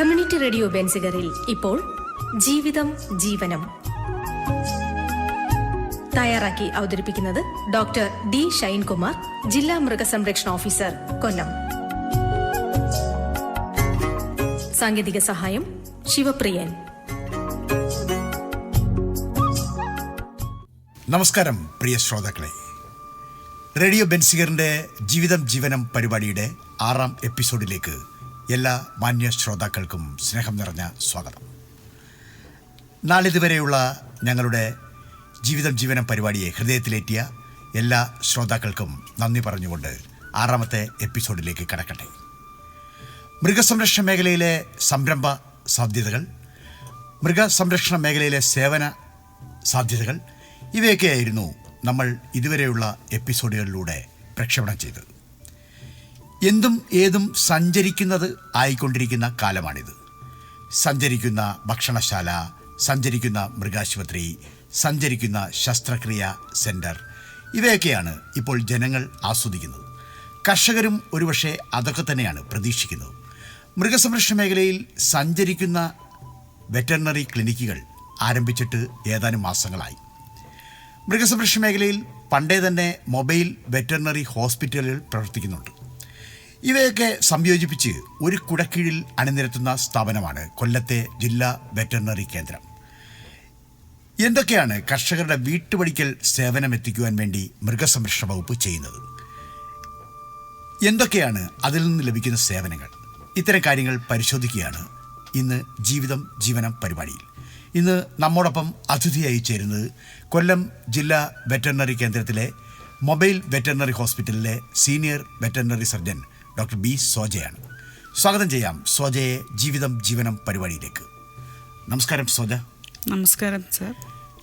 Community radio ബെൻസിഗറിൽ ഇപ്പോൾ ജീവിതം ജീവനം. തയ്യാറാക്കി അവതരിപ്പിക്കുന്നത് ഡോക്ടർ ഡി ഷൈൻകുമാർ ജില്ലാ മൃഗസംരക്ഷണ ഓഫീസർ കൊല്ലം സാങ്കേതിക സഹായം ശിവപ്രിയൻ. നമസ്കാരം പ്രിയ ശ്രോതാക്കളെ. റേഡിയോ ബെൻസിഗറിന്റെ ജീവിതം ജീവനം പരിപാടിയുടെ ആറാം എപ്പിസോഡിലേക്ക് എല്ലാ മാന്യ ശ്രോതാക്കൾക്കും സ്നേഹം നിറഞ്ഞ സ്വാഗതം. നാളിതുവരെയുള്ള ഞങ്ങളുടെ ജീവിതം ജീവനം പരിപാടിയെ ഹൃദയത്തിലേറ്റിയ എല്ലാ ശ്രോതാക്കൾക്കും നന്ദി പറഞ്ഞുകൊണ്ട് ആറാമത്തെ എപ്പിസോഡിലേക്ക് കടക്കട്ടെ. മൃഗസംരക്ഷണ മേഖലയിലെ സംരംഭ സാധ്യതകൾ മൃഗസംരക്ഷണ മേഖലയിലെ സേവന സാധ്യതകൾ ഇവയൊക്കെയായിരുന്നു നമ്മൾ ഇതുവരെയുള്ള എപ്പിസോഡുകളിലൂടെ പ്രക്ഷേപണം ചെയ്തത്. എന്തും ഏതും സഞ്ചരിക്കുന്നത് ആയിക്കൊണ്ടിരിക്കുന്ന കാലമാണിത്. സഞ്ചരിക്കുന്ന ഭക്ഷണശാല സഞ്ചരിക്കുന്ന മൃഗാശുപത്രി സഞ്ചരിക്കുന്ന ശസ്ത്രക്രിയ സെന്റർ ഇവയൊക്കെയാണ് ഇപ്പോൾ ജനങ്ങൾ ആസ്വദിക്കുന്നത്. കർഷകരും ഒരുപക്ഷെ അതൊക്കെ തന്നെയാണ് പ്രതീക്ഷിക്കുന്നത്. മൃഗസംരക്ഷണ മേഖലയിൽ സഞ്ചരിക്കുന്ന വെറ്ററിനറി ക്ലിനിക്കുകൾ ആരംഭിച്ചിട്ട് ഏതാനും മാസങ്ങളായി. മൃഗസംരക്ഷണ മേഖലയിൽ പണ്ടേ തന്നെ മൊബൈൽ വെറ്ററിനറി ഹോസ്പിറ്റലുകൾ പ്രവർത്തിക്കുന്നുണ്ട്. ഇവയൊക്കെ സംയോജിപ്പിച്ച് ഒരു കുടക്കീഴിൽ അണിനിരത്തുന്ന സ്ഥാപനമാണ് കൊല്ലത്തെ ജില്ലാ വെറ്ററിനറി കേന്ദ്രം. എന്തൊക്കെയാണ് കർഷകരുടെ വീട്ടുപടിക്കൽ സേവനം എത്തിക്കുവാൻ വേണ്ടി മൃഗസംരക്ഷണ വകുപ്പ് ചെയ്യുന്നത്? എന്തൊക്കെയാണ് അതിൽ നിന്ന് ലഭിക്കുന്ന സേവനങ്ങൾ? ഇത്തരം കാര്യങ്ങൾ പരിശോധിക്കുകയാണ് ഇന്ന് ജീവിതം ജീവനം പരിപാടിയിൽ. ഇന്ന് നമ്മോടൊപ്പം അതിഥിയായി ചേരുന്നത് കൊല്ലം ജില്ലാ വെറ്ററിനറി കേന്ദ്രത്തിലെ മൊബൈൽ വെറ്ററിനറി ഹോസ്പിറ്റലിലെ senior veterinary surgeon doctor B സോജയാണ്. സ്വാഗതം ചെയ്യാം സോജയെ ജീവിതം ജീവനം പരിപാടിയിലേക്ക്. നമസ്കാരം സോജ. നമസ്കാരം സർ.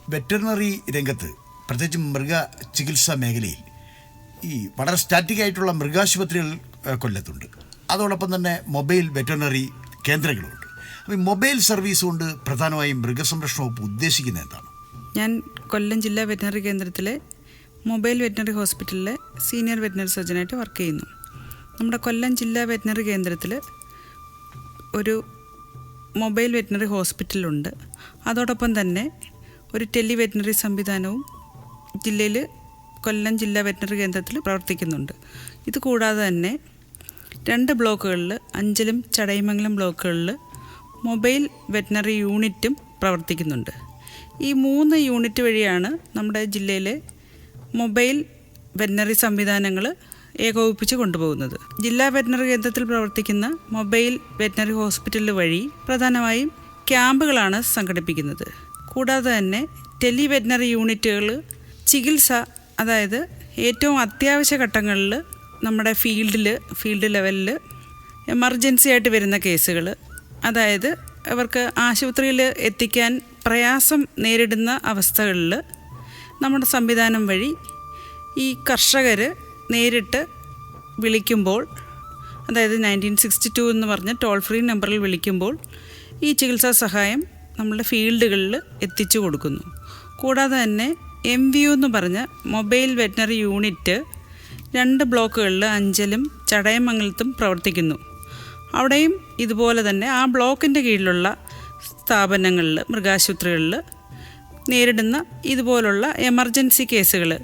വെറ്ററിനറി രംഗത്ത് പ്രത്യേകിച്ച് മൃഗ ചികിത്സാ മേഖലയിൽ ഈ വളരെ സ്റ്റാറ്റിക് ആയിട്ടുള്ള മൃഗാശുപത്രികൾ കൊല്ലത്തുണ്ട്. അതോടൊപ്പം തന്നെ മൊബൈൽ വെറ്ററിനറി കേന്ദ്രങ്ങളുണ്ട്. അപ്പോൾ മൊബൈൽ സർവീസ് കൊണ്ട് പ്രധാനമായും മൃഗസംരക്ഷണ വകുപ്പ് ഉദ്ദേശിക്കുന്നത് എന്താണ്? ഞാൻ കൊല്ലം ജില്ലാ വെറ്ററിനറി കേന്ദ്രത്തിലെ മൊബൈൽ വെറ്റിനറി ഹോസ്പിറ്റലിലെ സീനിയർ വെറ്റിനറി സർജനായിട്ട് വർക്ക് ചെയ്യുന്നു. നമ്മുടെ കൊല്ലം ജില്ലാ വെറ്റിനറി കേന്ദ്രത്തിൽ ഒരു മൊബൈൽ വെറ്റിനറി ഹോസ്പിറ്റലുണ്ട്. അതോടൊപ്പം തന്നെ ഒരു ടെലി വെറ്റിനറി സംവിധാനവും ജില്ലയിൽ കൊല്ലം ജില്ലാ വെറ്റിനറി കേന്ദ്രത്തിൽ പ്രവർത്തിക്കുന്നുണ്ട്. ഇത് കൂടാതെ തന്നെ രണ്ട് ബ്ലോക്കുകളിൽ അഞ്ചലും ചടയമംഗലം ബ്ലോക്കുകളിൽ മൊബൈൽ വെറ്റിനറി യൂണിറ്റും പ്രവർത്തിക്കുന്നുണ്ട്. ഈ മൂന്ന് യൂണിറ്റ് വഴിയാണ് നമ്മുടെ ജില്ലയിലെ മൊബൈൽ വെറ്റിനറി സംവിധാനങ്ങൾ ഏകോപിപ്പിച്ച് കൊണ്ടുപോകുന്നത്. ജില്ലാ വെറ്റിനറി കേന്ദ്രത്തിൽ പ്രവർത്തിക്കുന്ന മൊബൈൽ വെറ്റിനറി ഹോസ്പിറ്റൽ വഴി പ്രധാനമായും ക്യാമ്പുകളാണ് സംഘടിപ്പിക്കുന്നത്. കൂടാതെ തന്നെ ടെലി വെറ്റിനറി യൂണിറ്റുകൾ ചികിത്സ അതായത് ഏറ്റവും അത്യാവശ്യ ഘട്ടങ്ങളിൽ നമ്മുടെ ഫീൽഡിൽ ഫീൽഡ് ലെവലിൽ എമർജൻസി ആയിട്ട് വരുന്ന കേസുകൾ അതായത് അവർക്ക് ആശുപത്രിയിൽ എത്തിക്കാൻ പ്രയാസം നേരിടുന്ന അവസ്ഥകളിൽ നമ്മുടെ സംവിധാനം വഴി ഈ കർഷകർ നേരിട്ട് വിളിക്കുമ്പോൾ അതായത് നയന്റീൻ സിക്സ്റ്റി ടു എന്ന് പറഞ്ഞ ടോൾ ഫ്രീ നമ്പറിൽ വിളിക്കുമ്പോൾ ഈ ചികിത്സാ സഹായം നമ്മളുടെ ഫീൽഡുകളിൽ എത്തിച്ചു കൊടുക്കുന്നു. കൂടാതെ തന്നെ എം വി യു എന്ന് പറഞ്ഞ മൊബൈൽ വെറ്റിനറി യൂണിറ്റ് രണ്ട് ബ്ലോക്കുകളിൽ അഞ്ചലും ചടയമംഗലത്തും പ്രവർത്തിക്കുന്നു. അവിടെയും ഇതുപോലെ തന്നെ ആ ബ്ലോക്കിന്റെ കീഴിലുള്ള സ്ഥാപനങ്ങളിൽ മൃഗാശുപത്രികളിൽ നേരിടുന്ന ഇതുപോലുള്ള എമർജൻസി കേസുകൾ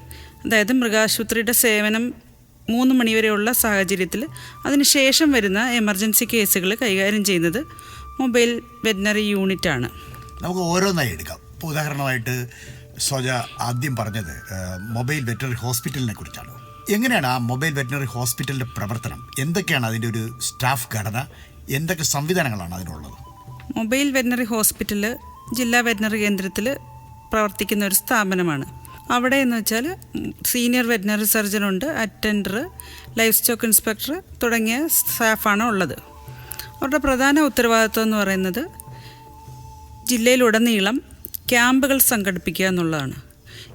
അതായത് മൃഗാശുപത്രിയുടെ സേവനം മൂന്ന് മണിവരെയുള്ള സാഹചര്യത്തിൽ അതിനുശേഷം വരുന്ന എമർജൻസി കേസുകൾ കൈകാര്യം ചെയ്യുന്നത് മൊബൈൽ വെറ്റിനറി യൂണിറ്റാണ്. നമുക്ക് ഓരോന്നായി എടുക്കാം. ഇപ്പോൾ ഉദാഹരണമായിട്ട് സോജ ആദ്യം പറഞ്ഞത് മൊബൈൽ വെറ്റിനറി ഹോസ്പിറ്റലിനെ കുറിച്ചാണ്. എങ്ങനെയാണ് ആ മൊബൈൽ വെറ്റിനറി ഹോസ്പിറ്റലിന്റെ പ്രവർത്തനം? എന്തൊക്കെയാണ് അതിന്റെ ഒരു സ്റ്റാഫ് ഘടന? എന്തൊക്കെ സംവിധാനങ്ങളാണ് അതിനുള്ളത്? മൊബൈൽ വെറ്റിനറി ഹോസ്പിറ്റൽ ജില്ലാ വെറ്റിനറി കേന്ദ്രത്തിൽ പ്രവർത്തിക്കുന്ന ഒരു സ്ഥാപനമാണ്. അവിടെ എന്ന് വെച്ചാൽ സീനിയർ വെറ്റിനറി സർജൻ ഉണ്ട് അറ്റൻഡർ ലൈഫ് സ്റ്റോക്ക് ഇൻസ്പെക്ടർ തുടങ്ങിയ സ്റ്റാഫാണ് ഉള്ളത്. അവരുടെ പ്രധാന ഉത്തരവാദിത്വം എന്ന് പറയുന്നത് ജില്ലയിലുടനീളം ക്യാമ്പുകൾ സംഘടിപ്പിക്കുക എന്നുള്ളതാണ്.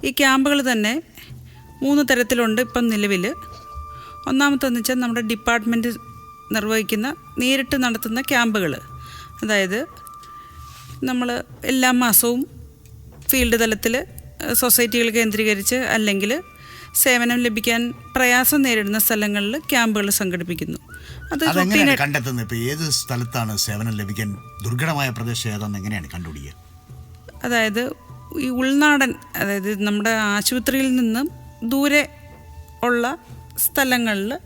ഈ ക്യാമ്പുകൾ തന്നെ മൂന്ന് തരത്തിലുണ്ട് ഇപ്പം നിലവിൽ ഒന്നാമത്തെന്ന് വെച്ചാൽ നമ്മുടെ ഡിപ്പാർട്ട്മെന്റ് നിർവഹിക്കുന്ന നേരിട്ട് നടത്തുന്ന ക്യാമ്പുകൾ അതായത് നമ്മൾ എല്ലാ മാസവും ഫീൽഡ് തലത്തിൽ സൊസൈറ്റികൾ കേന്ദ്രീകരിച്ച് അല്ലെങ്കിൽ സേവനം ലഭിക്കാൻ പ്രയാസം നേരിടുന്ന സ്ഥലങ്ങളിൽ ക്യാമ്പുകൾ സംഘടിപ്പിക്കുന്നു. അത് കണ്ടെത്തുന്നത്? ഏത് സ്ഥലത്താണ് സേവനം ലഭിക്കാൻ ദുർഘടമായ പ്രദേശം ഏതാണെന്ന് എങ്ങനെയാണ് കണ്ടുപിടിക്കുക? അതായത് ഈ ഉൾനാടൻ അതായത് നമ്മുടെ ആശുപത്രിയിൽ നിന്നും ദൂരെ ഉള്ള സ്ഥലങ്ങളിൽ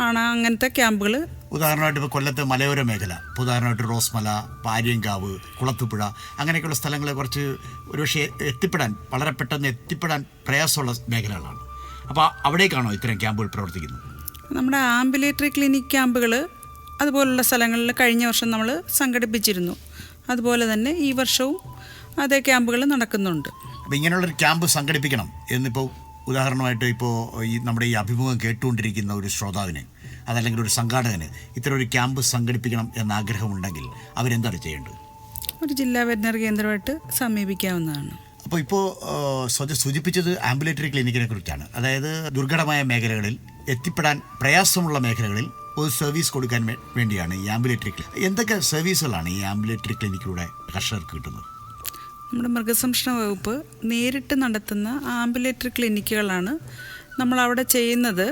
ആണ് അങ്ങനത്തെ ക്യാമ്പുകൾ ഉദാഹരണമായിട്ട് ഇപ്പോൾ കൊല്ലത്ത് മലയോര മേഖല ഇപ്പോൾ ഉദാഹരണമായിട്ട് റോസ്മല പാര്യങ്കാവ് കുളത്തുപുഴ അങ്ങനെയൊക്കെയുള്ള സ്ഥലങ്ങളെ കുറച്ച് ഒരുപക്ഷെ എത്തിപ്പെടാൻ വളരെ പെട്ടെന്ന് എത്തിപ്പെടാൻ പ്രയാസമുള്ള മേഖലകളാണ്. അപ്പോൾ അവിടേക്കാണോ ഇത്തരം ക്യാമ്പുകൾ പ്രവർത്തിക്കുന്നത്? നമ്മുടെ ആംബുലേറ്ററി ക്ലിനിക് ക്യാമ്പുകൾ അതുപോലുള്ള സ്ഥലങ്ങളിൽ കഴിഞ്ഞ വർഷം നമ്മൾ സംഘടിപ്പിച്ചിരുന്നു. അതുപോലെ തന്നെ ഈ വർഷവും അതേ ക്യാമ്പുകൾ നടക്കുന്നുണ്ട്. അപ്പോൾ ഇങ്ങനെയുള്ളൊരു ക്യാമ്പ് സംഘടിപ്പിക്കണം എന്നിപ്പോൾ ഉദാഹരണമായിട്ട് ഇപ്പോൾ ഈ നമ്മുടെ ഈ അഭിമുഖം കേട്ടുകൊണ്ടിരിക്കുന്ന ഒരു ശ്രോതാവിന് അതല്ലെങ്കിൽ ഒരു സംഘാടകന് ഇത്തരം ഒരു ക്യാമ്പ് സംഘടിപ്പിക്കണം എന്ന ആഗ്രഹമുണ്ടെങ്കിൽ അവരെന്താണ് ചെയ്യേണ്ടത്? ഒരു ജില്ലാ വെറ്റിനറി കേന്ദ്രമായിട്ട് സമീപിക്കാവുന്നതാണ്. അപ്പോൾ ഇപ്പോൾ സൂചിപ്പിച്ചത് ആംബുലേറ്ററി ക്ലിനിക്കിനെ കുറിച്ചാണ്. അതായത് ദുർഘടമായ മേഖലകളിൽ എത്തിപ്പെടാൻ പ്രയാസമുള്ള മേഖലകളിൽ ഒരു സർവീസ് കൊടുക്കാൻ വേണ്ടിയാണ് ഈ ആംബുലേറ്ററി ക്ലിനിക് എന്തൊക്കെ സർവീസുകളാണ് ഈ ആംബുലേറ്ററി ക്ലിനിക്കിലൂടെ കർഷകർക്ക് കിട്ടുന്നത്? നമ്മുടെ മൃഗസംരക്ഷണ വകുപ്പ് നേരിട്ട് നടത്തുന്ന ആംബുലേറ്ററി ക്ലിനിക്കുകളാണ് നമ്മൾ അവിടെ ചെയ്യുന്നത്.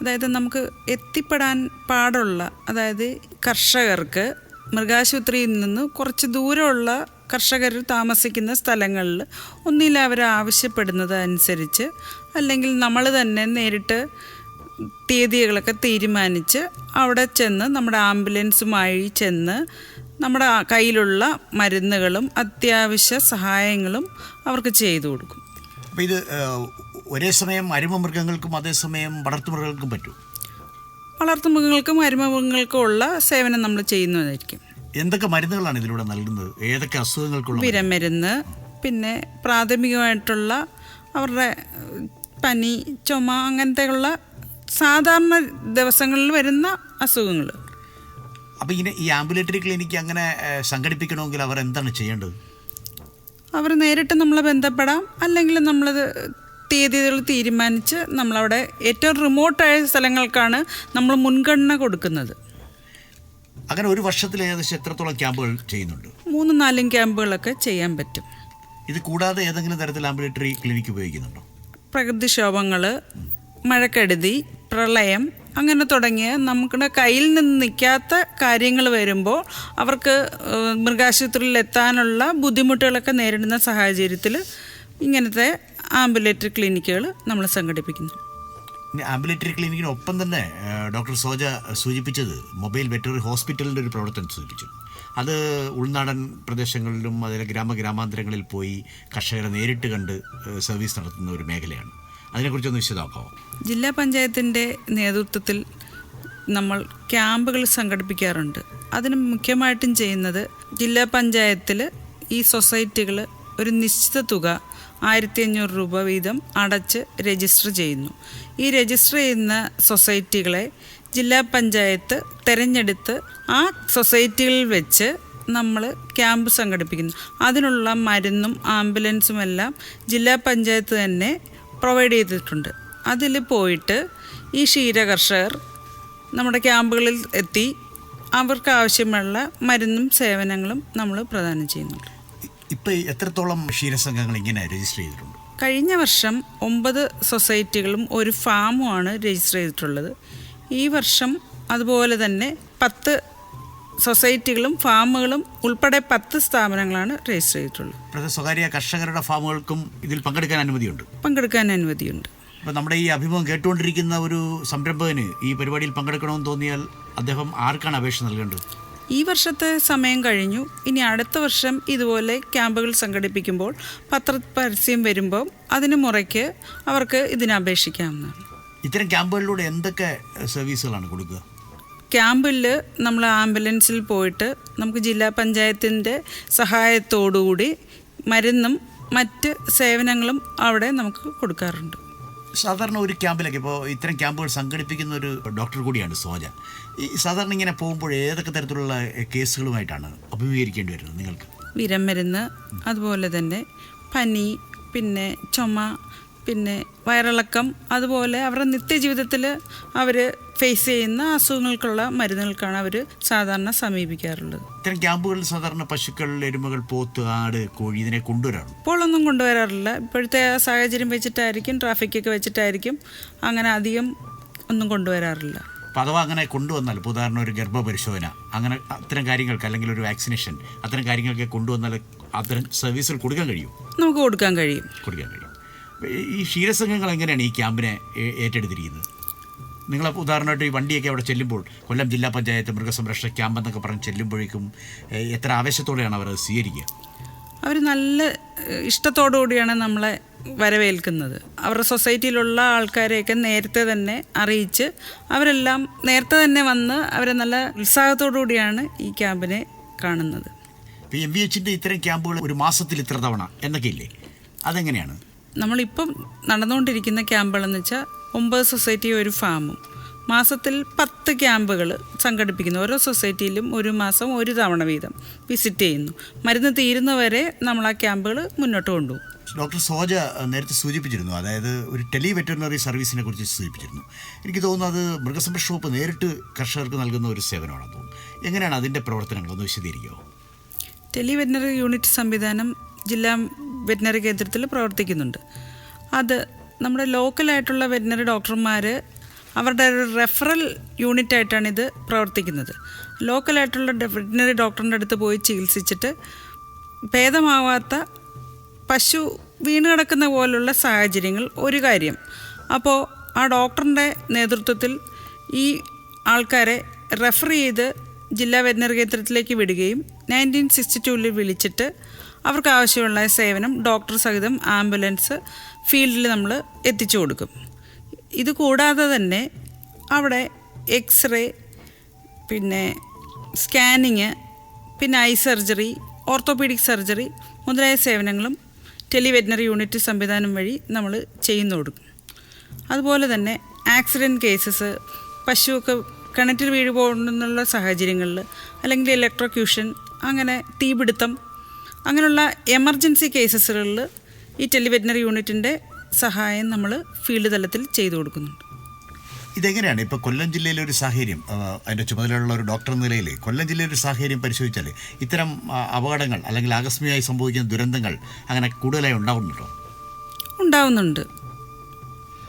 അതായത് നമുക്ക് എത്തിപ്പെടാൻ പാടുള്ള അതായത് കർഷകർക്ക് മൃഗാശുപത്രിയിൽ നിന്ന് കുറച്ച് ദൂരമുള്ള കർഷകർ താമസിക്കുന്ന സ്ഥലങ്ങളിൽ ഒന്നിൽ അവർ ആവശ്യപ്പെടുന്നത് അനുസരിച്ച് അല്ലെങ്കിൽ നമ്മൾ തന്നെ നേരിട്ട് തീയതികളൊക്കെ തീരുമാനിച്ച് അവിടെ ചെന്ന് നമ്മുടെ ആംബുലൻസുമായി ചെന്ന് നമ്മുടെ കയ്യിലുള്ള മരുന്നുകളും അത്യാവശ്യ സഹായങ്ങളും അവർക്ക് ചെയ്തു കൊടുക്കും. അപ്പോൾ ഇത് ഒരേ സമയം അരുമ മൃഗങ്ങൾക്കും അതേസമയം വളർത്തുമൃഗങ്ങൾക്കും പറ്റും? വളർത്തുമൃഗങ്ങൾക്കും അരുമമൃഗങ്ങൾക്കും ഉള്ള സേവനം നമ്മൾ ചെയ്യുന്നതായിരിക്കും. എന്തൊക്കെ മരുന്നുകളാണ് ഇതിലൂടെ നൽകുന്നത്? ഏതൊക്കെ അസുഖങ്ങൾക്കുള്ള വിരമരുന്ന് പിന്നെ പ്രാഥമികമായിട്ടുള്ള അവരുടെ പനി ചുമ അങ്ങനത്തെയുള്ള സാധാരണ ദിവസങ്ങളിൽ വരുന്ന അസുഖങ്ങൾ അപ്പോൾ ഇങ്ങനെ ഈ ആംബുലേറ്ററി ക്ലിനിക്ക് അങ്ങനെ സംഘടിപ്പിക്കണമെങ്കിൽ അവർ എന്താണ് ചെയ്യേണ്ടത്? അവർ നേരിട്ട് നമ്മളെ ബന്ധപ്പെടാം അല്ലെങ്കിൽ നമ്മളത് തീയതികൾ തീരുമാനിച്ച് നമ്മളവിടെ ഏറ്റവും റിമോട്ടായ സ്ഥലങ്ങൾക്കാണ് നമ്മൾ മുൻഗണന കൊടുക്കുന്നത്. അങ്ങനെ ഒരു വർഷത്തിൽ ഏകദേശം എത്രത്തോളം ക്യാമ്പുകൾ ചെയ്യുന്നുണ്ട്? മൂന്നും നാലും ക്യാമ്പുകളൊക്കെ ചെയ്യാൻ പറ്റും. ഇത് കൂടാതെ ഏതെങ്കിലും തരത്തിൽ ആംബുലേറ്ററി ക്ലിനിക്ക് ഉപയോഗിക്കുന്നുണ്ടോ? പ്രകൃതിക്ഷോഭങ്ങൾ മഴക്കെടുതി പ്രളയം അങ്ങനെ തുടങ്ങിയ നമ്മുടെ കയ്യിൽ നിന്ന് നിൽക്കാത്ത കാര്യങ്ങൾ വരുമ്പോൾ അവർക്ക് മൃഗാശുപത്രിയിൽ എത്താനുള്ള ബുദ്ധിമുട്ടുകളൊക്കെ നേരിടുന്ന സാഹചര്യത്തിൽ ഇങ്ങനത്തെ ആംബുലേറ്ററി ക്ലിനിക്കുകൾ നമ്മൾ സംഘടിപ്പിക്കുന്നു. ആംബുലേറ്ററി ക്ലിനിക്കിനൊപ്പം തന്നെ ഡോക്ടർ സോജ സൂചിപ്പിച്ചത് മൊബൈൽ വെറ്ററി ഹോസ്പിറ്റലിന്റെ ഒരു പ്രവർത്തനം സൂചിപ്പിച്ചു. അത് ഉൾനാടൻ പ്രദേശങ്ങളിലും അതിലെ ഗ്രാമ ഗ്രാമാന്തരങ്ങളിൽ പോയി കർഷകരെ നേരിട്ട് കണ്ട് സർവീസ് നടത്തുന്ന ഒരു മേഖലയാണ്. അതിനെക്കുറിച്ചൊന്ന് വിശദമാക്കാമോ ജില്ലാ പഞ്ചായത്തിന്റെ നേതൃത്വത്തിൽ നമ്മൾ ക്യാമ്പുകൾ സംഘടിപ്പിക്കാറുണ്ട്. അതിന് മുഖ്യമായിട്ടും ചെയ്യുന്നത് ജില്ലാ പഞ്ചായത്തിൽ ഈ സൊസൈറ്റികൾ ഒരു നിശ്ചിത തുക ആയിരത്തി അഞ്ഞൂറ് രൂപ വീതം അടച്ച് രജിസ്റ്റർ ചെയ്യുന്നു. ഈ രജിസ്റ്റർ ചെയ്യുന്ന സൊസൈറ്റികളെ ജില്ലാ പഞ്ചായത്ത് തിരഞ്ഞെടുത്ത് ആ സൊസൈറ്റികളിൽ വെച്ച് നമ്മൾ ക്യാമ്പ് സംഘടിപ്പിക്കുന്നു. അതിനുള്ള മരുന്നും ആംബുലൻസും എല്ലാം ജില്ലാ പഞ്ചായത്ത് തന്നെ പ്രൊവൈഡ് ചെയ്തിട്ടുണ്ട്. അതിൽ പോയിട്ട് ഈ ക്ഷീരകർഷകർ നമ്മുടെ ക്യാമ്പുകളിൽ എത്തി അവർക്ക് ആവശ്യമുള്ള മരുന്നും സേവനങ്ങളും നമ്മൾ പ്രദാനം ചെയ്യുന്നുണ്ട്. ഇപ്പം എത്രത്തോളം ക്ഷീരസംഘങ്ങൾ ഇങ്ങനെ രജിസ്റ്റർ ചെയ്തിട്ടുണ്ട്? കഴിഞ്ഞ വർഷം ഒമ്പത് സൊസൈറ്റികളും ഒരു ഫാമുമാണ് രജിസ്റ്റർ ചെയ്തിട്ടുള്ളത്. ഈ വർഷം അതുപോലെ തന്നെ പത്ത് സൊസൈറ്റികളും ഫാമുകളും ഉൾപ്പെടെ പത്ത് സ്ഥാപനങ്ങളാണ് രജിസ്റ്റർ ചെയ്തിട്ടുള്ളത്. സ്വകാര്യ കർഷകരുടെ ഫാമുകൾക്കും ഇതിൽ പങ്കെടുക്കാൻ അനുമതിയുണ്ട്? പങ്കെടുക്കാൻ അനുമതിയുണ്ട്. അപ്പോൾ നമ്മുടെ ഈ അഭിമുഖം കേട്ടുകൊണ്ടിരിക്കുന്ന ഒരു സംരംഭകന് ഈ പരിപാടിയിൽ പങ്കെടുക്കണമെന്ന് തോന്നിയാൽ അദ്ദേഹം ആർക്കാണ് അപേക്ഷ നൽകേണ്ടത്? ഈ വർഷത്തെ സമയം കഴിഞ്ഞു. ഇനി അടുത്ത വർഷം ഇതുപോലെ ക്യാമ്പുകൾ സംഘടിപ്പിക്കുമ്പോൾ പത്ര പരസ്യം വരുമ്പോൾ അതിന് മുറയ്ക്ക് അവർക്ക് ഇതിന് അപേക്ഷിക്കാവുന്നതാണ് ഇത്തരം ക്യാമ്പുകളിലൂടെ എന്തൊക്കെ സർവീസുകളാണ് കൊടുക്കുക? ക്യാമ്പിൽ നമ്മൾ ആംബുലൻസിൽ പോയിട്ട് നമുക്ക് ജില്ലാ പഞ്ചായത്തിന്റെ സഹായത്തോടുകൂടി മരുന്നും മറ്റ് സേവനങ്ങളും അവിടെ നമുക്ക് കൊടുക്കാറുണ്ട്. സാധാരണ ഒരു ക്യാമ്പിലൊക്കെ ഇപ്പോൾ ഇത്തരം ക്യാമ്പുകൾ സംഘടിപ്പിക്കുന്ന ഒരു ഡോക്ടർ കൂടിയാണ് സോജ ഈ സാധാരണ ഇങ്ങനെ പോകുമ്പോൾ ഏതൊക്കെ തരത്തിലുള്ള കേസുകളുമായിട്ടാണ് അഭിമുഖീകരിക്കേണ്ടി വരുന്നത് നിങ്ങൾക്ക്? വിരം മരുന്ന് അതുപോലെ തന്നെ പനി പിന്നെ ചുമ പിന്നെ വയറിളക്കം അതുപോലെ അവരുടെ നിത്യജീവിതത്തിൽ അവർ ഫേസ് ചെയ്യുന്ന അസുഖങ്ങൾക്കുള്ള മരുന്നുകൾക്കാണ് അവർ സാധാരണ സമീപിക്കാറുള്ളത്. ഇത്തരം ക്യാമ്പുകളിൽ സാധാരണ പശുക്കൾ എരുമകൾ പോത്ത് ആട് കോഴി ഇതിനെ കൊണ്ടുവരാറുണ്ട്? ഇപ്പോൾ ഒന്നും കൊണ്ടുവരാറില്ല. ഇപ്പോഴത്തെ സാഹചര്യം വെച്ചിട്ടായിരിക്കും ട്രാഫിക്കൊക്കെ വെച്ചിട്ടായിരിക്കും അങ്ങനെ അധികം ഒന്നും കൊണ്ടുവരാറില്ല. അപ്പോൾ അഥവാ അങ്ങനെ കൊണ്ടുവന്നാൽ ഇപ്പോൾ ഉദാഹരണം ഒരു ഗർഭപരിശോധന അങ്ങനെ അത്തരം കാര്യങ്ങൾക്ക് അല്ലെങ്കിൽ ഒരു വാക്സിനേഷൻ അത്തരം കാര്യങ്ങളൊക്കെ കൊണ്ടുവന്നാൽ അത്തരം സർവീസുകൾ കൊടുക്കാൻ കഴിയും നമുക്ക് കൊടുക്കാൻ കഴിയും. കൊടുക്കാൻ കഴിയും. ഈ- ക്ഷീരസംഘങ്ങൾ എങ്ങനെയാണ് ഈ ക്യാമ്പിനെ ഏറ്റെടുത്തിരിക്കുന്നത്? നിങ്ങൾ ഉദാഹരണമായിട്ട് ഈ വണ്ടിയൊക്കെ അവിടെ ചെല്ലുമ്പോൾ കൊല്ലം ജില്ലാ പഞ്ചായത്ത് മൃഗസംരക്ഷണ ക്യാമ്പ് എന്നൊക്കെ പറഞ്ഞ് ചെല്ലുമ്പോഴേക്കും എത്ര ആവേശത്തോടെയാണ് അവർ സ്വീകരിക്കുക? അവർ നല്ല ഇഷ്ടത്തോടു കൂടിയാണ് നമ്മളെ വരവേൽക്കുന്നത്. അവരുടെ സൊസൈറ്റിയിലുള്ള ആൾക്കാരെയൊക്കെ നേരത്തെ തന്നെ അറിയിച്ച് അവരെല്ലാം നേരത്തെ തന്നെ വന്ന് അവരെ നല്ല ഉത്സാഹത്തോടു കൂടിയാണ് ഈ ക്യാമ്പിനെ കാണുന്നത്. എം വി എച്ചിന്റെ ഇത്തരം ക്യാമ്പുകൾ ഒരു മാസത്തിൽ ഇത്ര തവണ എന്നൊക്കെ ഇല്ലേ? അതെങ്ങനെയാണ്? നമ്മളിപ്പം നടന്നുകൊണ്ടിരിക്കുന്ന ക്യാമ്പുകളെന്ന് വെച്ചാൽ ഒമ്പത് സൊസൈറ്റി ഒരു ഫാമും. മാസത്തിൽ പത്ത് ക്യാമ്പുകൾ സംഘടിപ്പിക്കുന്നു. ഓരോ സൊസൈറ്റിയിലും ഒരു മാസം ഒരു തവണ വീതം വിസിറ്റ് ചെയ്യുന്നു. മരുന്ന് തീരുന്നവരെ നമ്മൾ ആ ക്യാമ്പുകൾ മുന്നോട്ട് കൊണ്ടുപോകും. ഡോക്ടർ സോജ നേരത്തെ സൂചിപ്പിച്ചിരുന്നു. അതായത് ഒരു ടെലി വെറ്ററിനറി സർവീസിനെ കുറിച്ച് സൂചിപ്പിച്ചിരുന്നു. എനിക്ക് തോന്നുന്നു അത് മൃഗസംരക്ഷണ വകുപ്പ് നേരിട്ട് കർഷകർക്ക് നൽകുന്ന ഒരു സേവനമാണെന്ന് തോന്നുന്നു. എങ്ങനെയാണ് അതിന്റെ പ്രവർത്തനങ്ങൾ? ഒന്ന് വിശദീകരിക്കുമോ ടെലി വെറ്ററിനറി യൂണിറ്റ് സംവിധാനം ജില്ലാ വെറ്റിനറി കേന്ദ്രത്തിൽ പ്രവർത്തിക്കുന്നുണ്ട്. അത് നമ്മുടെ ലോക്കലായിട്ടുള്ള വെറ്റിനറി ഡോക്ടർമാർ അവരുടെ ഒരു റെഫറൽ യൂണിറ്റ് ഇത് പ്രവർത്തിക്കുന്നത്. ലോക്കലായിട്ടുള്ള വെറ്റിനറി ഡോക്ടറിന്റെ അടുത്ത് പോയി ചികിത്സിച്ചിട്ട് ഭേദമാവാത്ത പശു വീണ് കിടക്കുന്ന പോലുള്ള സാഹചര്യങ്ങൾ ഒരു കാര്യം. അപ്പോൾ ആ ഡോക്ടറിന്റെ നേതൃത്വത്തിൽ ഈ ആൾക്കാരെ റെഫർ ചെയ്ത് ജില്ലാ വെറ്റിനറി കേന്ദ്രത്തിലേക്ക് വിടുകയും നയന്റീൻ സിക്സ്റ്റി ടൂവിൽ വിളിച്ചിട്ട് അവർക്ക് ആവശ്യമുള്ള സേവനം ഡോക്ടർ സഹിതം ആംബുലൻസ് ഫീൽഡിൽ നമ്മൾ എത്തിച്ചു കൊടുക്കും. ഇത് കൂടാതെ തന്നെ അവിടെ എക്സ്റേ പിന്നെ സ്കാനിങ് പിന്നെ ഐ സർജറി ഓർത്തോപീഡിക് സർജറി മുതലായ സേവനങ്ങളും ടെലിവെറ്റിനറി യൂണിറ്റ് സംവിധാനം വഴി നമ്മൾ ചെയ്യുന്നു കൊടുക്കും. അതുപോലെ തന്നെ ആക്സിഡന്റ് കേസസ് പശുവൊക്കെ കിണറ്റിൽ വീഴ് പോകുന്നുള്ള സാഹചര്യങ്ങളിൽ അല്ലെങ്കിൽ ഇലക്ട്രോക്യൂഷൻ അങ്ങനെ തീപിടുത്തം അങ്ങനെയുള്ള എമർജൻസി കേസസുകളിൽ ഈ ടെലി വെറ്റിനറി യൂണിറ്റിന്റെ സഹായം നമ്മൾ ഫീൽഡ് തലത്തിൽ ചെയ്തു കൊടുക്കുന്നുണ്ട്. ഇതെങ്ങനെയാണ്? ഇപ്പോൾ കൊല്ലം ജില്ലയിലെ ഒരു സാഹചര്യം അതിന്റെ ചുമതലയുള്ള ഒരു ഡോക്ടർ എന്ന നിലയിൽ കൊല്ലം ജില്ലയിലെ ഒരു സാഹചര്യം പരിശോധിച്ചാൽ ഇത്തരം അപകടങ്ങൾ അല്ലെങ്കിൽ ആകസ്മികമായി സംഭവിക്കുന്ന ദുരന്തങ്ങൾ അങ്ങനെ കൂടുതലായി ഉണ്ടാവുന്നുണ്ടോ? ഉണ്ടാവുന്നുണ്ട്.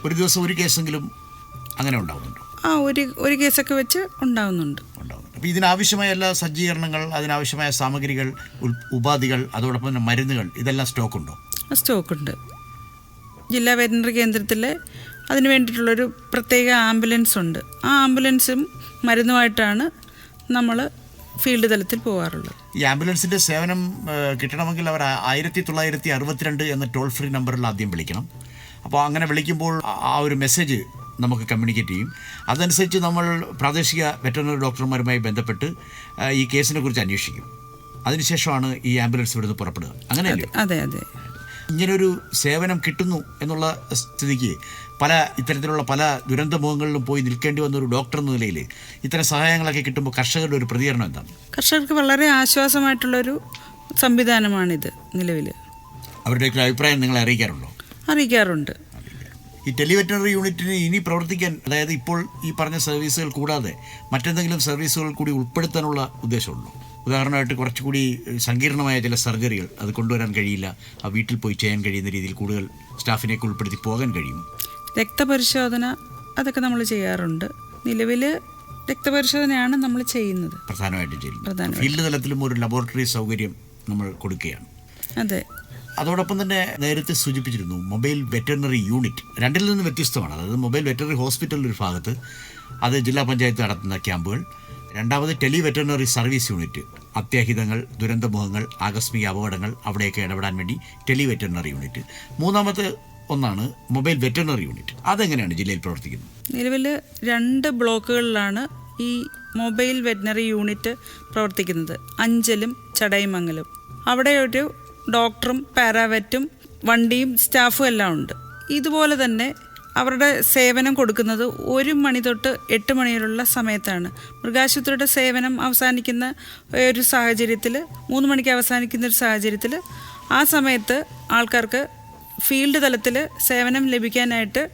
ഒരു ദിവസം ഒരു കേസെങ്കിലും അങ്ങനെ ഉണ്ടാവുന്നുണ്ടോ? ആ ഒരു ഒരു കേസൊക്കെ വെച്ച് ഉണ്ടാവുന്നുണ്ട്. ഉണ്ടാവുന്നുണ്ട്. അപ്പോൾ ഇതിനാവശ്യമായ എല്ലാ സജ്ജീകരണങ്ങൾ അതിനാവശ്യമായ സാമഗ്രികൾ ഉപാധികൾ അതോടൊപ്പം തന്നെ മരുന്നുകൾ ഇതെല്ലാം സ്റ്റോക്ക് ഉണ്ടോ സ്റ്റോക്ക് ഉണ്ട് ജില്ലാ വെറ്റിനറി കേന്ദ്രത്തിൽ അതിന് വേണ്ടിയിട്ടുള്ളൊരു പ്രത്യേക ആംബുലൻസ് ഉണ്ട്. ആ ആംബുലൻസും മരുന്നുമായിട്ടാണ് നമ്മൾ ഫീൽഡ് തലത്തിൽ പോകാറുള്ളത് ഈ ആംബുലൻസിന്റെ സേവനം കിട്ടണമെങ്കിൽ അവർ ആയിരത്തി തൊള്ളായിരത്തി അറുപത്തിരണ്ട് എന്ന ടോൾ ഫ്രീ നമ്പറിൽ ആദ്യം വിളിക്കണം. അപ്പോൾ അങ്ങനെ വിളിക്കുമ്പോൾ ആ ഒരു മെസ്സേജ് നമുക്ക് കമ്മ്യൂണിക്കേറ്റ് ചെയ്യും. അതനുസരിച്ച് നമ്മൾ പ്രാദേശിക വെറ്ററിനറി ഡോക്ടർമാരുമായി ബന്ധപ്പെട്ട് ഈ കേസിനെ കുറിച്ച് അന്വേഷിക്കും. അതിനുശേഷമാണ് ഈ ആംബുലൻസ് ഇവിടുന്ന് പുറപ്പെടുക. അങ്ങനെയല്ലേ? അതെ അതെ ഇങ്ങനൊരു സേവനം കിട്ടുന്നു എന്നുള്ള സ്ഥിതിക്ക് പല ഇത്തരത്തിലുള്ള പല ദുരന്തമുഖങ്ങളിലും പോയി നിൽക്കേണ്ടി വന്ന ഒരു ഡോക്ടർ എന്ന നിലയിൽ ഇത്തരം സഹായങ്ങളൊക്കെ കിട്ടുമ്പോൾ കർഷകരുടെ ഒരു പ്രതികരണം എന്താണ്? കർഷകർക്ക് വളരെ ആശ്വാസമായിട്ടുള്ളൊരു സംവിധാനമാണിത് നിലവിൽ അവരുടെ അഭിപ്രായം നിങ്ങളെ അറിയിക്കാറുണ്ടോ? അറിയിക്കാറുണ്ട്. ഈ ടെലിവെറ്ററിനറി യൂണിറ്റിന് ഇനി പ്രവർത്തിക്കാൻ അതായത് ഇപ്പോൾ ഈ പറഞ്ഞ സർവീസുകൾ കൂടാതെ മറ്റെന്തെങ്കിലും സർവീസുകൾ കൂടി ഉൾപ്പെടുത്താനുള്ള ഉദ്ദേശമുള്ളൂ ഉദാഹരണമായിട്ട് കുറച്ചുകൂടി സങ്കീർണമായ ചില സർജറികൾ അത് കൊണ്ടുവരാൻ കഴിയില്ല. ആ വീട്ടിൽ പോയി ചെയ്യാൻ കഴിയുന്ന രീതിയിൽ കൂടുതൽ സ്റ്റാഫിനെയൊക്കെ ഉൾപ്പെടുത്തി പോകാൻ കഴിയും. രക്തപരിശോധന അതൊക്കെ നമ്മൾ ചെയ്യാറുണ്ട്. നിലവിൽ രക്തപരിശോധനയാണ് നമ്മൾ ചെയ്യുന്നത്. പ്രധാനമായിട്ടും ചെയ്യുന്നത്. ഫീൽഡ് തലത്തിലും ഒരു ലബോറട്ടറി സൗകര്യം നമ്മൾ കൊടുക്കുകയാണ്. അതെ. അതോടൊപ്പം തന്നെ നേരത്തെ സൂചിപ്പിച്ചിരുന്നു മൊബൈൽ വെറ്ററിനറി യൂണിറ്റ് രണ്ടിൽ നിന്ന് വ്യത്യസ്തമാണ്. അതായത് മൊബൈൽ വെറ്ററിനറി ഹോസ്പിറ്റലിൽ ഒരു ഭാഗത്ത് അത് ജില്ലാ പഞ്ചായത്ത് നടത്തുന്ന ക്യാമ്പുകൾ. രണ്ടാമത് ടെലി വെറ്ററിനറി സർവീസ് യൂണിറ്റ്. അത്യാഹിതങ്ങൾ ദുരന്തമുഖങ്ങൾ ആകസ്മിക അപകടങ്ങൾ അവിടെയൊക്കെ ഇടപെടാൻ വേണ്ടി ടെലി വെറ്ററിനറി യൂണിറ്റ്. മൂന്നാമത്തെ ഒന്നാണ് മൊബൈൽ വെറ്ററിനറി യൂണിറ്റ്. അതെങ്ങനെയാണ് ജില്ലയിൽ പ്രവർത്തിക്കുന്നത്? നിലവിൽ രണ്ട് ബ്ലോക്കുകളിലാണ് ഈ മൊബൈൽ വെറ്റിനറി യൂണിറ്റ് പ്രവർത്തിക്കുന്നത്. അഞ്ചലും ചടയമംഗലും. അവിടെ ഒരു ഡോക്ടറും പാരാവെറ്റും വണ്ടിയും സ്റ്റാഫും എല്ലാം ഉണ്ട്. ഇതുപോലെ തന്നെ അവരുടെ സേവനം കൊടുക്കുന്നത് ഒരു മണി തൊട്ട് എട്ട് മണിവരെയുള്ള സമയത്താണ്. മൃഗാശുപത്രിയുടെ സേവനം അവസാനിക്കുന്ന ഒരു സാഹചര്യത്തിൽ മൂന്ന് മണിക്ക് അവസാനിക്കുന്ന ഒരു സാഹചര്യത്തിൽ ആ സമയത്ത് ആൾക്കാർക്ക് ഫീൽഡ് തലത്തിൽ സേവനം ലഭിക്കാനായിട്ട്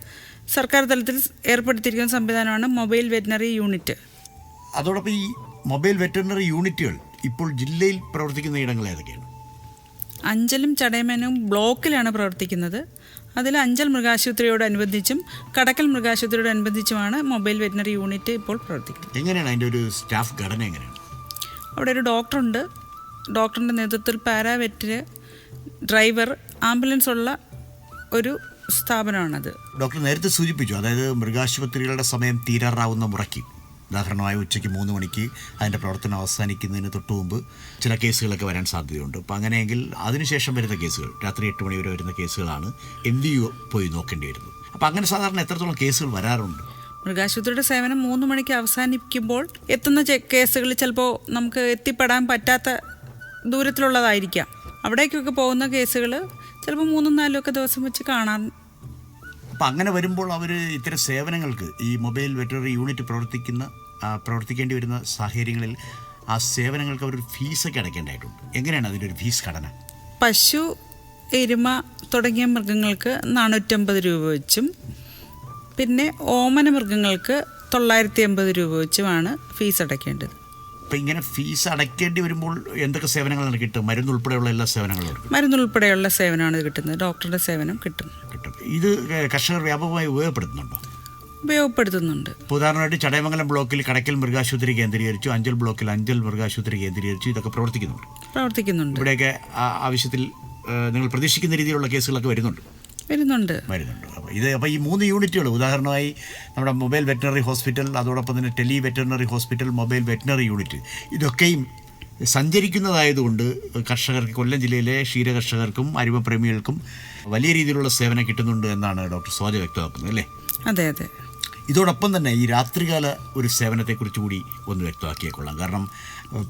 സർക്കാർ തലത്തിൽ ഏർപ്പെടുത്തിയിരിക്കുന്ന സംവിധാനമാണ് മൊബൈൽ വെറ്റിനറി യൂണിറ്റ്. അതോടൊപ്പം ഈ മൊബൈൽ വെറ്റിനറി യൂണിറ്റുകൾ ഇപ്പോൾ ജില്ലയിൽ പ്രവർത്തിക്കുന്ന ഇടങ്ങൾ ഏതൊക്കെയാണ്? അഞ്ചലും ചടയമേനും ബ്ലോക്കിലാണ് പ്രവർത്തിക്കുന്നത്. അതിൽ അഞ്ചൽ മൃഗാശുപത്രിയോടനുബന്ധിച്ചും കടക്കൽ മൃഗാശുപത്രിയോടനുബന്ധിച്ചുമാണ് മൊബൈൽ വെറ്റിനറി യൂണിറ്റ് ഇപ്പോൾ പ്രവർത്തിക്കുന്നത്. എങ്ങനെയാണ് അതിന്റെ ഒരു സ്റ്റാഫ് ഘടന എങ്ങനെയാണ്? അവിടെ ഒരു ഡോക്ടറുണ്ട്. ഡോക്ടറിന്റെ നേതൃത്വത്തിൽ പാരാവെറ്റിന് ഡ്രൈവർ ആംബുലൻസ് ഉള്ള ഒരു സ്ഥാപനമാണത്. ഡോക്ടർ നേരത്തെ സൂചിപ്പിച്ചു അതായത് മൃഗാശുപത്രികളുടെ സമയം തീരാറാവുന്ന മുറയ്ക്ക്. ഉദാഹരണമായി ഉച്ചയ്ക്ക് മൂന്ന് മണിക്ക് അതിന്റെ പ്രവർത്തനം അവസാനിക്കുന്നതിന് തൊട്ട് മുമ്പ് ചില കേസുകളൊക്കെ വരാൻ സാധ്യതയുണ്ട്. അപ്പോൾ അങ്ങനെയെങ്കിൽ അതിനുശേഷം വരുന്ന കേസുകൾ രാത്രി എട്ട് മണി വരെ വരുന്ന കേസുകളാണ് എം വി പോയി നോക്കേണ്ടി വരുന്നത്. അപ്പോൾ അങ്ങനെ സാധാരണ എത്രത്തോളം കേസുകൾ വരാറുണ്ട്? മൃഗാശുപത്രിയുടെ സേവനം മൂന്ന് മണിക്ക് അവസാനിക്കുമ്പോൾ എത്തുന്ന കേസുകൾ ചിലപ്പോൾ നമുക്ക് എത്തിപ്പെടാൻ പറ്റാത്ത ദൂരത്തിലുള്ളതായിരിക്കാം. അവിടേക്കൊക്കെ പോകുന്ന കേസുകൾ ചിലപ്പോൾ മൂന്നും നാലും ഒക്കെ ദിവസം വെച്ച് കാണാൻ അപ്പം അങ്ങനെ വരുമ്പോൾ അവർ ഇത്തരം സേവനങ്ങൾക്ക് ഈ മൊബൈൽ വെറ്ററിനറി യൂണിറ്റ് പ്രവർത്തിക്കുന്ന പ്രവർത്തിക്കേണ്ടി വരുന്ന സാഹചര്യങ്ങളിൽ ആ സേവനങ്ങൾക്ക് അവർ ഫീസൊക്കെ അടയ്ക്കേണ്ടതായിട്ടുണ്ട്. എങ്ങനെയാണ് അതിന്റെ ഒരു ഫീസ് ഘടന? പശു എരുമ തുടങ്ങിയ മൃഗങ്ങൾക്ക് നാനൂറ്റമ്പത് രൂപ വെച്ചും പിന്നെ ഓമന മൃഗങ്ങൾക്ക് തൊള്ളായിരത്തി അമ്പത് രൂപ വെച്ചുമാണ് ഫീസ് അടയ്ക്കേണ്ടത്. അപ്പം ഇങ്ങനെ ഫീസ് അടയ്ക്കേണ്ടി വരുമ്പോൾ എന്തൊക്കെ സേവനങ്ങളാണ് കിട്ടും മരുന്ന് ഉൾപ്പെടെയുള്ള എല്ലാ സേവനങ്ങളും മരുന്നുൾപ്പെടെയുള്ള സേവനമാണ് കിട്ടുന്നത്. ഡോക്ടറുടെ സേവനം കിട്ടും. കിട്ടും. ഇത് കർഷകർ വ്യാപകമായി ഉപയോഗപ്പെടുത്തുന്നുണ്ടോ? ഉപയോഗപ്പെടുത്തുന്നുണ്ട്. ഉദാഹരണമായിട്ട് ചടയമംഗലം ബ്ലോക്കിൽ കടക്കൽ മൃഗാശുപത്രി കേന്ദ്രീകരിച്ചു അഞ്ചൽ ബ്ലോക്കിൽ അഞ്ചൽ മൃഗാശുപത്രി കേന്ദ്രീകരിച്ചു ഇതൊക്കെ പ്രവർത്തിക്കുന്നുണ്ട്. പ്രവർത്തിക്കുന്നുണ്ട്. ഇവിടെയൊക്കെ ആവശ്യത്തിൽ നിങ്ങൾ പ്രതീക്ഷിക്കുന്ന രീതിയിലുള്ള കേസുകളൊക്കെ വരുന്നുണ്ട്. വരുന്നുണ്ട്. വരുന്നുണ്ട്. ഇത് അപ്പോൾ ഈ മൂന്ന് യൂണിറ്റുകൾ ഉദാഹരണമായി നമ്മുടെ മൊബൈൽ വെറ്റിനറി ഹോസ്പിറ്റൽ അതോടൊപ്പം തന്നെ tele veterinary hospital mobile veterinary unit ഇതൊക്കെയും സഞ്ചരിക്കുന്നതായതുകൊണ്ട് കർഷകർക്ക് കൊല്ലം ജില്ലയിലെ ക്ഷീരകർഷകർക്കും അരിമപ്രേമികൾക്കും വലിയ രീതിയിലുള്ള സേവനം കിട്ടുന്നുണ്ട് എന്നാണ് ഡോക്ടർ സ്വാജ വ്യക്തമാക്കുന്നത് അല്ലേ? അതെ അതെ. ഇതോടൊപ്പം തന്നെ ഈ രാത്രികാല ഒരു സേവനത്തെക്കുറിച്ച് കൂടി ഒന്ന് വ്യക്തമാക്കിയേക്കൊള്ളാം കാരണം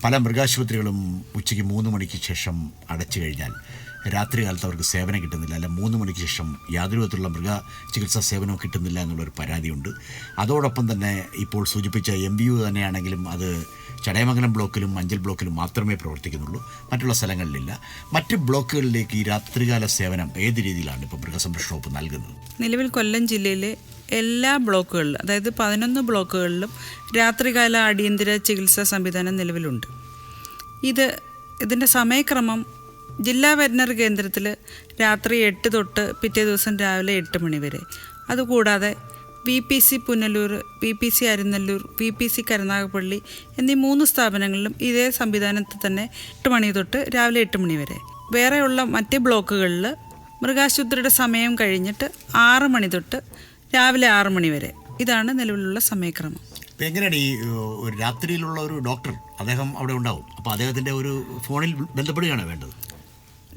പല മൃഗാശുപത്രികളും ഉച്ചയ്ക്ക് മൂന്ന് മണിക്ക് ശേഷം അടച്ചു കഴിഞ്ഞാൽ രാത്രികാലത്ത് അവർക്ക് സേവനം കിട്ടുന്നില്ല. അല്ല മൂന്ന് മണിക്ക് ശേഷം യാതൊരു വിധത്തിലുള്ള മൃഗ ചികിത്സാ സേവനവും കിട്ടുന്നില്ല എന്നുള്ളൊരു പരാതിയുണ്ട്. അതോടൊപ്പം തന്നെ ഇപ്പോൾ സൂചിപ്പിച്ച എം ബി യു തന്നെയാണെങ്കിലും അത് ചടയമംഗലം ബ്ലോക്കിലും മഞ്ചൽ ബ്ലോക്കിലും മാത്രമേ പ്രവർത്തിക്കുന്നുള്ളൂ. മറ്റുള്ള സ്ഥലങ്ങളിലില്ല. മറ്റ് ബ്ലോക്കുകളിലേക്ക് ഈ രാത്രികാല സേവനം ഏത് രീതിയിലാണ് ഇപ്പോൾ മൃഗസംരക്ഷണ വകുപ്പ് നൽകുന്നത്? നിലവിൽ കൊല്ലം ജില്ലയിലെ എല്ലാ ബ്ലോക്കുകളിലും അതായത് പതിനൊന്ന് ബ്ലോക്കുകളിലും രാത്രികാല അടിയന്തര ചികിത്സാ സംവിധാനം നിലവിലുണ്ട്. ഇത് ഇതിന്റെ സമയക്രമം ജില്ലാ വെറ്റിനറി കേന്ദ്രത്തിൽ രാത്രി എട്ട് തൊട്ട് പിറ്റേ ദിവസം രാവിലെ എട്ട് മണി വരെ. അതുകൂടാതെ V P C Punalur V P C Arunallur V P C Karunagappally എന്നീ മൂന്ന് സ്ഥാപനങ്ങളിലും ഇതേ സംവിധാനത്തിൽ തന്നെ എട്ട് മണി തൊട്ട് രാവിലെ എട്ട് മണി വരെ. വേറെയുള്ള മറ്റ് ബ്ലോക്കുകളിൽ മൃഗാശുപത്രിയുടെ സമയം കഴിഞ്ഞിട്ട് ആറ് മണി തൊട്ട് രാവിലെ ആറ് മണി വരെ. ഇതാണ് നിലവിലുള്ള സമയക്രമം. എങ്ങനെയാണ് ഈ ഒരു രാത്രിയിലുള്ള ഒരു ഡോക്ടർ അദ്ദേഹം അവിടെ ഉണ്ടാവും. അപ്പോൾ അദ്ദേഹത്തിന്റെ ഒരു ഫോണിൽ ബന്ധപ്പെടുകയാണ് വേണ്ടത്?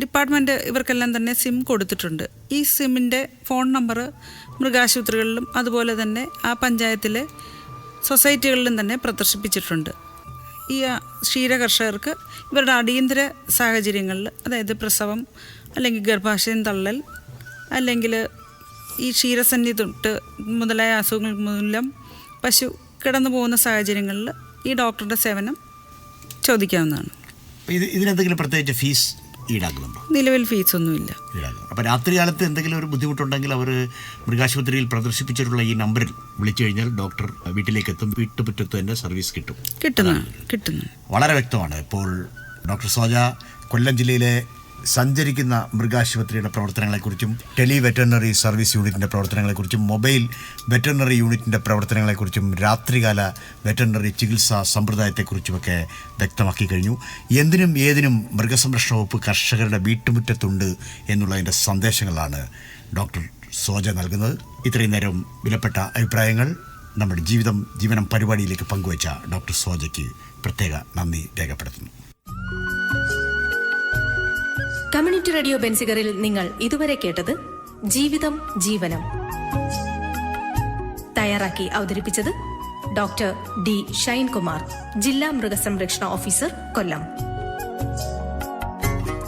ഡിപ്പാർട്ട്മെന്റ് ഇവർക്കെല്ലാം തന്നെ സിം കൊടുത്തിട്ടുണ്ട്. ഈ സിമ്മിന്റെ ഫോൺ നമ്പർ മൃഗാശുപത്രികളിലും അതുപോലെ തന്നെ ആ പഞ്ചായത്തിലെ സൊസൈറ്റികളിലും തന്നെ പ്രദർശിപ്പിച്ചിട്ടുണ്ട്. ഈ ക്ഷീര കർഷകർക്ക് ഇവരുടെ അടിയന്തര സാഹചര്യങ്ങളിൽ അതായത് പ്രസവം അല്ലെങ്കിൽ ഗർഭാശയം തള്ളൽ അല്ലെങ്കിൽ ഈ ക്ഷീരസന്ധി തൊട്ട് മുതലായ അസുഖങ്ങൾ മൂലം പശു കിടന്നു പോകുന്ന സാഹചര്യങ്ങളിൽ ഈ ഡോക്ടറുടെ സേവനം ചോദിക്കാവുന്നതാണ്. ഇത് ഇതിനെന്തെങ്കിലും പ്രത്യേകിച്ച് ഫീസ് ഈടാക്കുന്നുണ്ടോ നിലവിൽ ഫീസൊന്നുമില്ല. ഈടാക്കുന്നു. അപ്പോൾ രാത്രി കാലത്ത് എന്തെങ്കിലും ഒരു ബുദ്ധിമുട്ടുണ്ടെങ്കിൽ അവർ മൃഗാശുപത്രിയിൽ പ്രദർശിപ്പിച്ചിട്ടുള്ള ഈ നമ്പറിൽ വിളിച്ചു കഴിഞ്ഞാൽ ഡോക്ടർ വീട്ടിലേക്ക് എത്തും വീട്ടുമുറ്റത്ത് തന്നെ സർവീസ് കിട്ടും. കിട്ടുന്നു കിട്ടുന്നു. വളരെ വ്യക്തമാണ്. ഇപ്പോൾ ഡോക്ടർ സോജ കൊല്ലം ജില്ലയിലെ സഞ്ചരിക്കുന്ന മൃഗാശുപത്രിയുടെ പ്രവർത്തനങ്ങളെക്കുറിച്ചും ടെലി വെറ്ററിനറി സർവീസ് യൂണിറ്റിന്റെ പ്രവർത്തനങ്ങളെക്കുറിച്ചും മൊബൈൽ വെറ്ററിനറി യൂണിറ്റിന്റെ പ്രവർത്തനങ്ങളെക്കുറിച്ചും രാത്രികാല വെറ്ററിനറി ചികിത്സാ സമ്പ്രദായത്തെക്കുറിച്ചുമൊക്കെ വ്യക്തമാക്കി കഴിഞ്ഞു. എന്തിനും ഏതിനും മൃഗസംരക്ഷണ വകുപ്പ് കർഷകരുടെ വീട്ടുമുറ്റത്തുണ്ട് എന്നുള്ളതിന്റെ സന്ദേശങ്ങളാണ് ഡോക്ടർ സോജ നൽകുന്നത്. ഇത്രയും നേരം വിലപ്പെട്ട അഭിപ്രായങ്ങൾ നമ്മുടെ ജീവിതം ജീവനം പരിപാടിയിലേക്ക് പങ്കുവച്ച ഡോക്ടർ സോജയ്ക്ക് പ്രത്യേക നന്ദി രേഖപ്പെടുത്തുന്നു. കമ്മ്യൂണിറ്റി റേഡിയോ ബെൻസിഗറിൽ നിങ്ങൾ ഇതുവരെ കേട്ടത് ജീവിതം ജീവനം. തയ്യാറാക്കി അവതരിപ്പിച്ചത് ഡോക്ടർ ഡി ഷൈൻകുമാർ ജില്ലാ മൃഗസംരക്ഷണ ഓഫീസർ കൊല്ലം.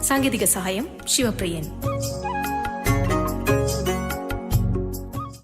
സാങ്കേതിക സഹായം ശിവപ്രിയൻ.